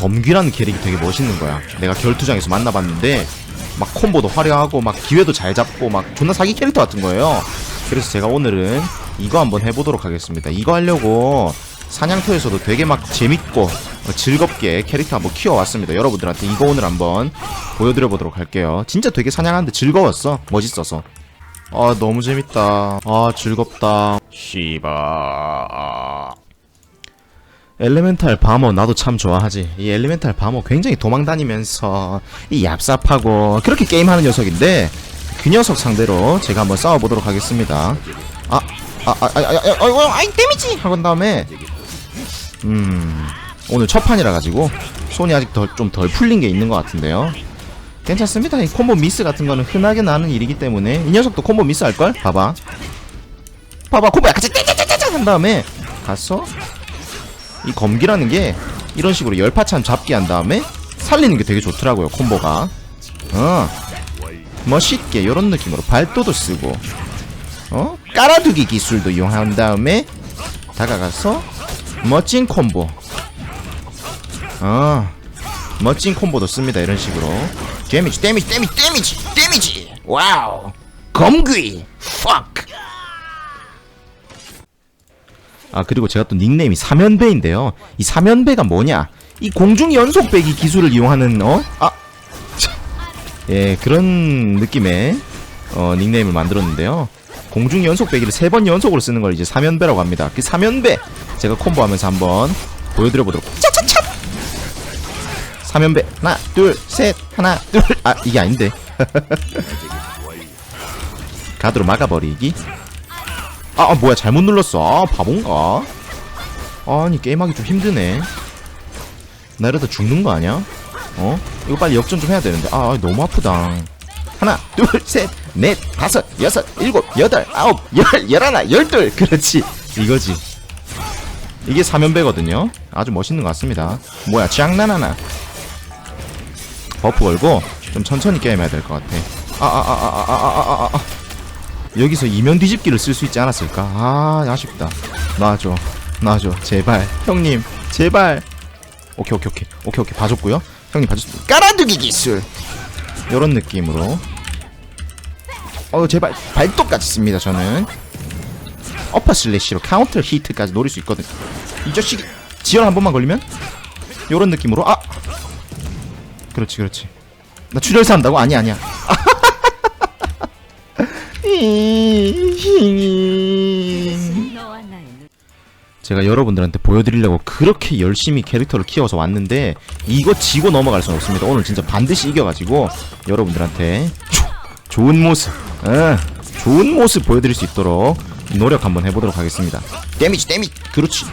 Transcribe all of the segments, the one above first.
검귀라는 캐릭이 되게 멋있는 거야. 내가 결투장에서 만나봤는데 막 콤보도 화려하고 막 기회도 잘 잡고 막 존나 사기 캐릭터 같은 거예요. 그래서 제가 오늘은 이거 한번 해보도록 하겠습니다. 이거 하려고 사냥터에서도 되게 막 재밌고 어, 즐겁게 캐릭터 한번 키워왔습니다. 여러분들한테 이거 오늘 한번 보여드려 보도록 할게요. 진짜 되게 사냥하는데 즐거웠어. 멋있어서. 아 너무 재밌다. 아 즐겁다. 씨바. 엘리멘탈 바머 나도 참 좋아하지 이 엘리멘탈 바머 굉장히 도망다니면서 이 얍삽하고 그렇게 게임하는 녀석인데 그 녀석 상대로 제가 한번 싸워보도록 하겠습니다 아 아, 아, 아, 아, 아, 아, 아 아이, 데미지! 하고 난 다음에, 음, 오늘 첫 판이라 가지고, 손이 아직 덜, 좀 덜 풀린 게 있는 것 같은데요. 괜찮습니다. 이 콤보 미스 같은 거는 흔하게 나는 일이기 때문에, 이 녀석도 콤보 미스 할걸? 봐봐. 봐봐, 콤보 약간 째째째째한 다음에, 가서, 이 검기라는 게 이런 식으로 열파찬 잡기 한 다음에 살리는 게 되게 좋더라고요 콤보가. 어. 멋있게 이런 느낌으로 발도도 쓰고 어? 깔아두기 기술도 이용한 다음에 다가가서 멋진 콤보. 어. 멋진 콤보도 씁니다 이런 식으로. 데미지 데미지 데미지 데미지 데미지. 와우. 검귀 fuck 아 그리고 제가 또 닉네임이 사면배인데요. 이 사면배가 뭐냐? 이 공중 연속 배기 기술을 이용하는 어? 아, 참. 예 그런 느낌의 어, 닉네임을 만들었는데요. 공중 연속 배기를 세 번 연속으로 쓰는 걸 이제 사면배라고 합니다. 그 사면배 제가 콤보하면서 한번 보여드려 보도록. 차차차. 사면배 하나 둘 셋 하나 둘 아 이게 아닌데. 가드로 막아버리기. 아, 아 뭐야 잘못 눌렀어. 아 바본가? 아니 게임하기 좀 힘드네. 나 이러다 죽는 거 아니야? 어? 이거 빨리 역전 좀 해야 되는데. 아 너무 아프다. 하나 둘셋넷 다섯 여섯 일곱 여덟 아홉 열 열하나 열둘. 그렇지. 이거지. 이게 사면배거든요. 아주 멋있는 것 같습니다. 뭐야 장난하나? 버프 걸고 좀 천천히 게임해야 될 것 같아. 아아아아아아아아아 여기서 이면 뒤집기를 쓸 수 있지 않았을까? 아 아쉽다. 놔줘, 놔줘, 제발, 형님, 제발. 오케이 오케이 오케이 오케이 오케이 봐줬고요. 형님 봐줬습니다. 깔아두기 기술. 이런 느낌으로. 어 제발 발톱까지 씁니다 저는. 어퍼 슬래시로 카운터 히트까지 노릴 수 있거든. 이 자식이 지연 한 번만 걸리면 이런 느낌으로 아. 그렇지 그렇지. 나 출혈사 한다고? 아니 아니야. 눈 제가 여러분들한테 보여드리려고 그렇게 열심히 캐릭터를 키워서 왔는데 이거 지고 넘어갈 수는 없습니다. 오늘 진짜 반드시 이겨가지고 여러분들한테 조, 좋은 모습, 예, 좋은 모습 보여드릴 수 있도록 노력 한번 해보도록 하겠습니다. 데미지, 데미지, 그렇지.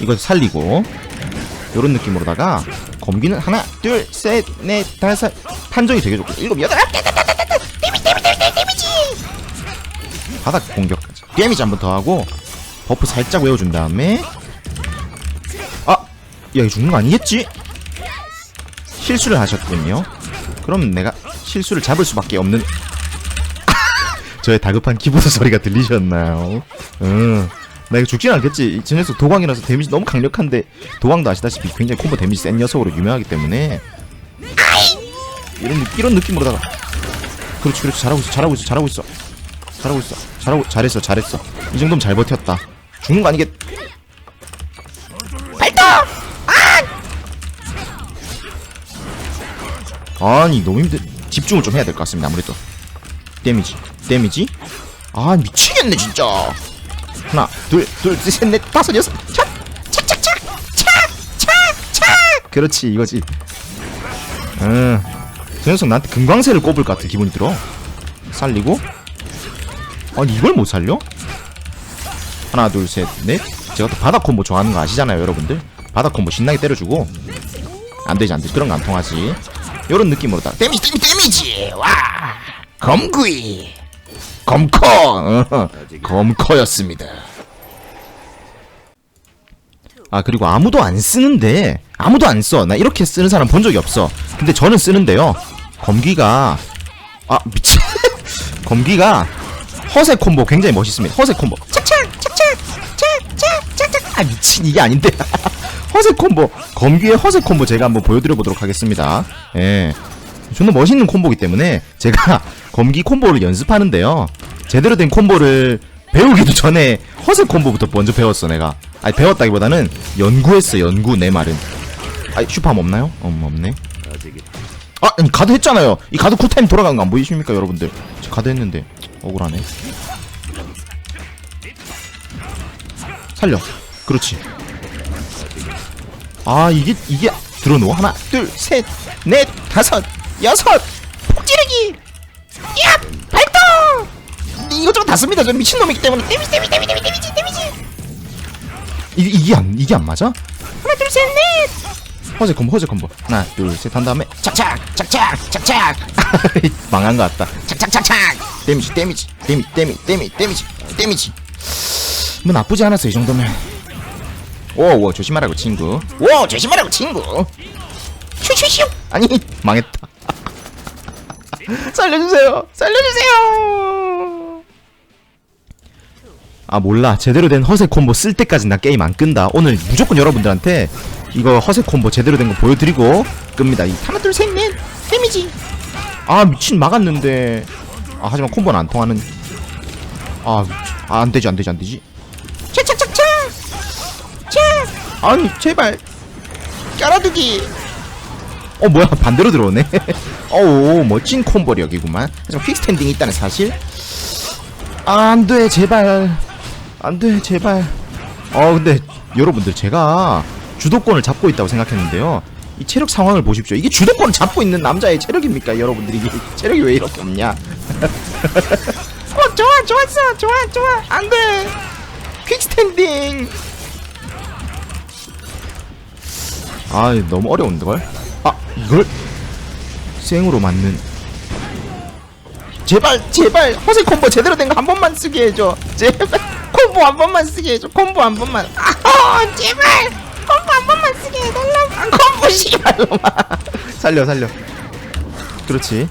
이거 살리고 이런 느낌으로다가 검기는 하나, 둘, 셋, 넷, 다섯, 판정이 되게 좋고 일곱, 여덟, 아홉, 데미지, 데미지, 데미지, 데미지. 바닥 공격까지. 데미지 한 번 더 하고 버프 살짝 외워준 다음에 아! 야 이거 죽는 거 아니겠지? 실수를 하셨군요 그럼 내가 실수를 잡을 수밖에 없는 저의 다급한 키보드 소리가 들리셨나요? 응. 나 이거 죽진 않겠지. 저 녀석 도광이라서 데미지 너무 강력한데 도광도 아시다시피 굉장히 콤보 데미지 센 녀석으로 유명하기 때문에 이런 느- 이런 느낌으로다가 그렇지 그렇지 잘하고 있어 잘하고 있어 잘하고 있어 잘하고 있어. 잘하고 잘했어 잘했어. 이 정도면 잘 버텼다. 죽는 거 아니겠 발톱 아! 아니 너무 힘들 집중을 좀 해야 될 것 같습니다 아무래도. 데미지. 데미지? 아 미치겠네 진짜. 하나 둘둘셋넷 다섯 여섯. 착 착착착 착착착 그렇지 이거지. 응저 녀석 나한테 금광새를 꼽을 것 같은 기분이 들어. 살리고 아니 이걸 못 살려? 하나 둘 셋 넷. 제가 또 바닥 콤보 좋아하는 거 아시잖아요 여러분들. 바닥 콤보 신나게 때려주고. 안되지 안되지. 그런 거 안 통하지. 요런 느낌으로 다 데미지 데미지 데미지! 와! 검구이! 검커! 어, 검커였습니다. 아 그리고 아무도 안 쓰는데. 아무도 안 써. 나 이렇게 쓰는 사람 본 적이 없어. 근데 저는 쓰는데요. 검기가. 아 미친. 검기가 허세 콤보 굉장히 멋있습니다. 허세 콤보. 착착 착착 착착 착착 아 미친 이게 아닌데. 허세 콤보. 검귀의 허세 콤보 제가 한번 보여드려 보도록 하겠습니다. 예. 존나 멋있는 콤보기 때문에 제가 검기 콤보를 연습하는데요. 제대로 된 콤보를 배우기도 전에 허세 콤보부터 먼저 배웠어 내가. 아니 배웠다기보다는 연구했어 연구 내 말은. 아니 슈퍼함 없나요? 음 없네. 아 아니 가드 했잖아요. 이 가드 쿨타임 돌아간 거 안 보이십니까 여러분들? 저 가드 했는데 억울하네. 살려. 그렇지. 아 이게 이게 들어놓어 하나 둘 셋 넷 다섯 여섯. 폭지르기. 야 발동! 이것저것 다 씁니다. 저 미친놈이기 때문에. 데미지 데미지 데미지 데미지 데미지 데미지. 이게 이게 안 이게 안 맞아? 하나 둘 셋 넷. 허세 콤보 허세 콤보. 하나 둘 셋 한 다음에 착착 착착 착착. 망한 것 같다. 착착 착착 데미지 데미지 데미지 데미지 데미지 데미지 데미지. 뭐 나쁘지 않았어 이 정도면. 오오 조심하라고 친구. 오 조심하라고 친구. 슈슈슈. 아니 망했다. 살려주세요. 살려주세요. 아 몰라. 제대로 된 허세 콤보 쓸 때까지 나 게임 안 끈다. 오늘 무조건 여러분들한테 이거 허세 콤보 제대로 된 거 보여드리고 끕니다. 이 하나 둘셋넷. 데미지. 아 미친 막았는데 아 하지만 콤보는 안 통하는. 아. 아 안 되지 안 되지 안 되지. 차차차차! 차! 아니 제발. 깔아두기. 어 뭐야? 반대로 들어오네. 어우 멋진 콤보력이구만. 하지만 퀵스탠딩이 있다는 사실. 아, 안 돼 제발. 안 돼 제발. 어 근데 여러분들 제가 주도권을 잡고 있다고 생각했는데요 이 체력 상황을 보십시오. 이게 주도권을 잡고 있는 남자의 체력입니까 여러분들이? 체력이 왜 이렇게 없냐? 어 좋아 좋았어 좋아 좋아. 안 돼. 퀵스탠딩. 아 너무 어려운데걸? 아 이걸? 생으로 맞는. 제발 제발. 허세 콤보 제대로 된 거 한 번만 쓰게 해줘. 제발. 콤보 한 번만 쓰게 해줘. 콤보 한 번만. 아 제발 콤보 한 번만 쓰게 해달라 아, 콤보 씨발로마 살려 살려 그렇지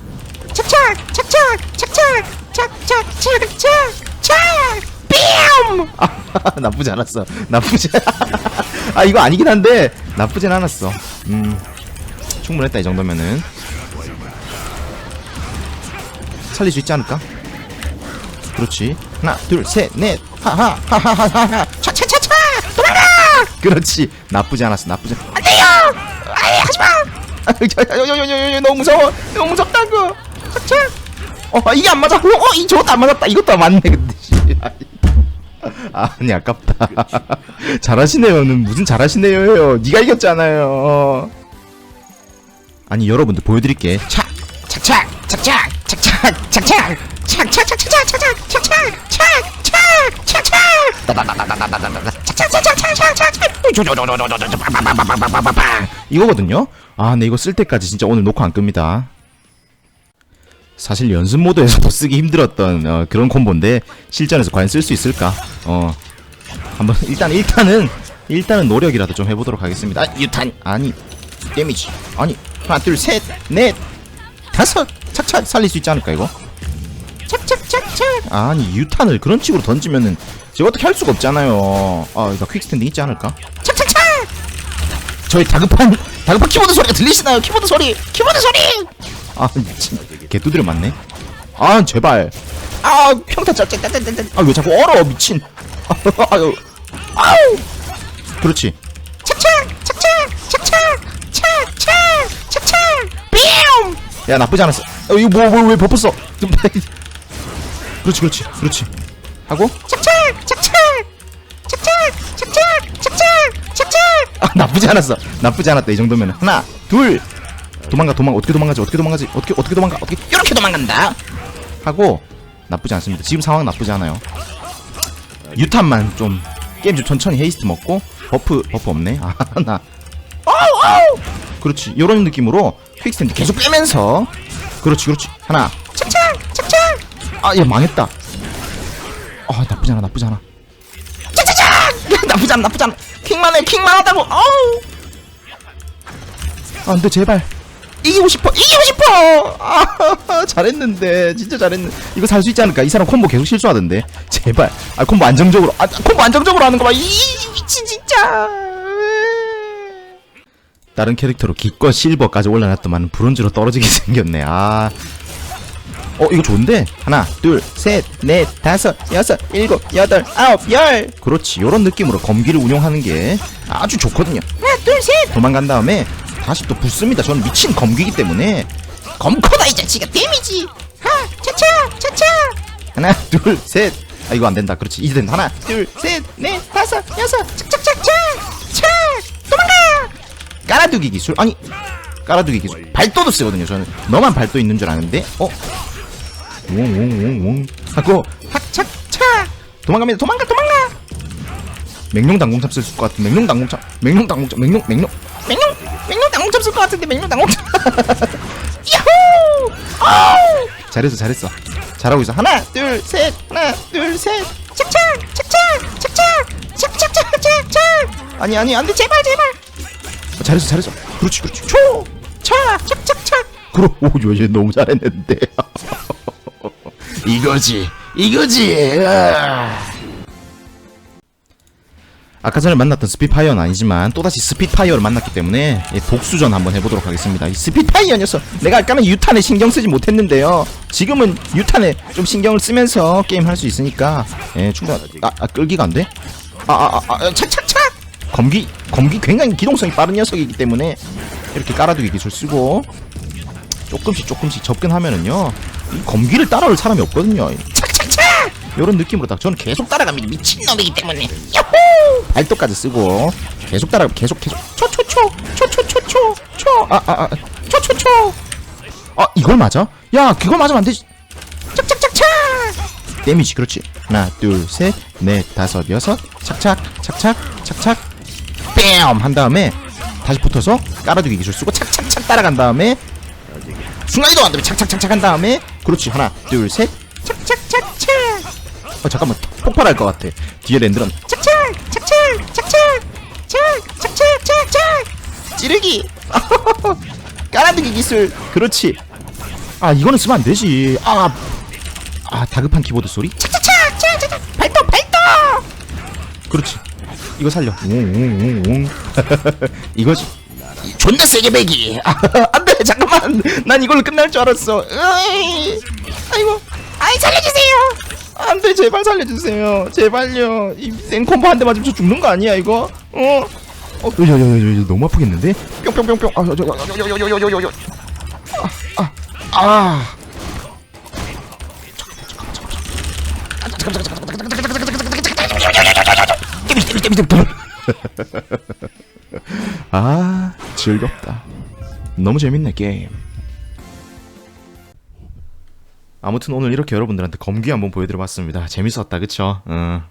착착 착착 착착 착착 착착 착 뺨! 아, 나쁘지 않았어. 나쁘지. 아 이거 아니긴 한데 나쁘진 않았어. 음, 충분했다 이 정도면은 살릴 수 있지 않을까? 그렇지. 하나, 둘, 셋, 넷. 하하, 하하하하. 도망가. 그렇지. 나쁘지 않았어. 나쁘지. 안 돼요. 아이 하지 마. 아, 저, 여, 여, 여, 여, 여, 너무 무서워. 너무 무섭다고. 차차. 어, 아, 이게 안 맞아. 어, 어, 이 저것도 안 맞았다. 이것도 안 맞네. 근데. 씨. 아, 아니 아깝다. 잘하시네요는 무슨 잘하시네요예요. 네가 이겼잖아요. 아니 여러분들 보여드릴게. 착, 착착, 착착, 착착, 착착, 착착, 착착, 착착, 착착, 착착, 착착 이거거든요 아 근데 이거 쓸 때까지 진짜 오늘 녹화 안 끕니다 사실 연습 모드에서도 쓰기 힘들었던 어, 그런 콤보인데 실전에서 과연 쓸 수 있을까 어 한번 일단 일단은 일단은 노력이라도 좀 해보도록 하겠습니다 아, 유탄 아니 데미지 아니 하나 둘 셋 넷 다섯 착착 살릴 수 있지 않을까 이거 착착착착 아니 유탄을 그런 식으로 던지면은 제가 어떻게 할 수가 없잖아요. 아 이거 퀵스탠딩 있지 않을까? 착착착 저희 다급한 다급한 키보드 소리가 들리시나요? 키보드 소리! 키보드 소리! 아 미친. 개두드려 맞네. 아 제발. 아 평타 짜짜짜짜짜아왜 자꾸 얼어 미친. 아유. 아우. 그렇지. 착착 착착 착착 착착 착착 뺨야 나쁘지 않았어. 어 이거 뭐뭐왜 버퍼어 그렇지 그렇지 그렇지. 하고? 착착! 착착! 착착! 착착! 착착! 착착! 아 나쁘지 않았어. 나쁘지 않았다 이 정도면 하나 둘. 도망가 도망가. 어떻게 도망가지? 어떻게 도망가지? 어떻게 어떻게 도망가? 어떻게 이렇게 도망간다? 하고 나쁘지 않습니다. 지금 상황 나쁘지 않아요. 유탄만 좀 게임 좀 천천히 헤이스트 먹고 버프 버프 없네. 아 하나. 아우 아우! 그렇지. 요런 느낌으로 퀵스탠드 계속 빼면서. 그렇지 그렇지. 하나 아얘 망했다. 아 나쁘지 않아 나쁘지 않아. 착착착 나쁘지 않아 나쁘지 않아. 킹만 해 킹만 하다고. 아우! 아 근데 제발. 이기고 싶어 이기고 싶어! 아 잘했는데. 진짜 잘했는데 이거 살 수 있지 않을까? 이 사람 콤보 계속 실수하던데. 제발. 아 콤보 안정적으로 아 콤보 안정적으로 하는 거봐이 미친 진짜. 다른 캐릭터로 기껏 실버까지 올려놨더만 브론즈로 떨어지게 생겼네. 아. 어, 이거 좋은데? 하나, 둘, 셋, 넷, 다섯, 여섯, 일곱, 여덟, 아홉, 열! 그렇지. 요런 느낌으로 검기를 운용하는 게 아주 좋거든요. 하나, 둘, 셋! 도망간 다음에 다시 또 붙습니다. 저는 미친 검기기 때문에. 검코다, 이 자식아! 데미지! 하! 차차! 차차! 하나, 둘, 셋! 아, 이거 안 된다. 그렇지. 이제 된다. 하나, 둘, 셋, 넷, 다섯, 여섯, 착착착착! 착! 도망가! 깔아두기 기술? 아니, 깔아두기 기술. 발도도 쓰거든요. 저는 너만 발도 있는 줄 아는데, 어? 웅웅웅웅 하고 학착착 도망갑니다. 도망가, 도망가. 맹룡 당공참 쓸 것 같은 맹룡 당공참, 맹룡 당공참, 맹룡, 맹룡, 맹룡, 맹룡 당공참 쓸 것 같은데 맹룡 당공참. 야호! 아우! 잘했어, 잘했어. 잘하고 있어. 하나, 둘, 셋, 하나, 둘, 셋. 착착, 착 착, 착 착, 착 착착, 착착. 아니, 아니, 안돼, 제발, 제발. 어, 잘했어 잘했어 그렇지 그렇지 초! 차! 착착착 그럼 오얘 너무 잘했는데 이거지 이거지 아. 아까 전에 만났던 스피파이어는 아니지만 또다시 스피파이어를 만났기 때문에 예, 독수전 한번 해보도록 하겠습니다 이 스피파이어 녀석 내가 아까는 유탄에 신경 쓰지 못했는데요 지금은 유탄에 좀 신경을 쓰면서 게임 할 수 있으니까 예 충분하 아, 아 끌기가 안 돼? 아아아 아, 아, 착착착 검기 검기 굉장히 기동성이 빠른 녀석이기 때문에 이렇게 깔아두기 기술 쓰고 조금씩 조금씩 접근하면은요 이 검기를 따라올 사람이 없거든요. 착착착! 이런 느낌으로 딱 저는 계속 따라갑니다. 미친놈이기 때문에. 야호! 발도까지 쓰고 계속 따라 계속 계속. 초초초! 초초초초! 초아아아. 초초초! 아 이걸 맞아? 야 그걸 맞으면 안 되지. 착착착착! 데미지 그렇지. 하나 둘셋넷 다섯 여섯. 착착 착착 착착. 뺨! 한 다음에 다시 붙어서 깔아두기 기술 쓰고 착착착 따라간 다음에 순간이동 한 다음에 착착착착 한 다음에 그렇지. 하나 둘셋. 착착착착. 어 잠깐만. 폭발할 것 같아. 뒤에 랜드런 착착 착착 착착 착 착착착착 찌르기. 깔아두기 기술. 그렇지. 아 이거는 쓰면 안 되지. 아. 아 다급한 키보드 소리? 착착착 착착 발도 발도 그렇지. 이거 살려. 웅웅웅웅. 이거지 존나 세게 배기 아, 안돼 잠깐만 난 이걸로 끝날 줄 알았어 으이, 아이고 아이 살려주세요 안돼 제발 살려주세요 제발요 이 생콤보 한 대 맞으면 저 죽는 거 아니야 이거 어 어, 여여여여 너무 아프겠는데? 뿅뿅뿅뿅 아, 저, 저, 저, 저, 저, 저, 저, 저, 저. 아, 아, 아. 아 즐겁다 너무 재밌네 게임 아무튼 오늘 이렇게 여러분들한테 검기 한번 보여드려 봤습니다 재밌었다 그쵸? 응.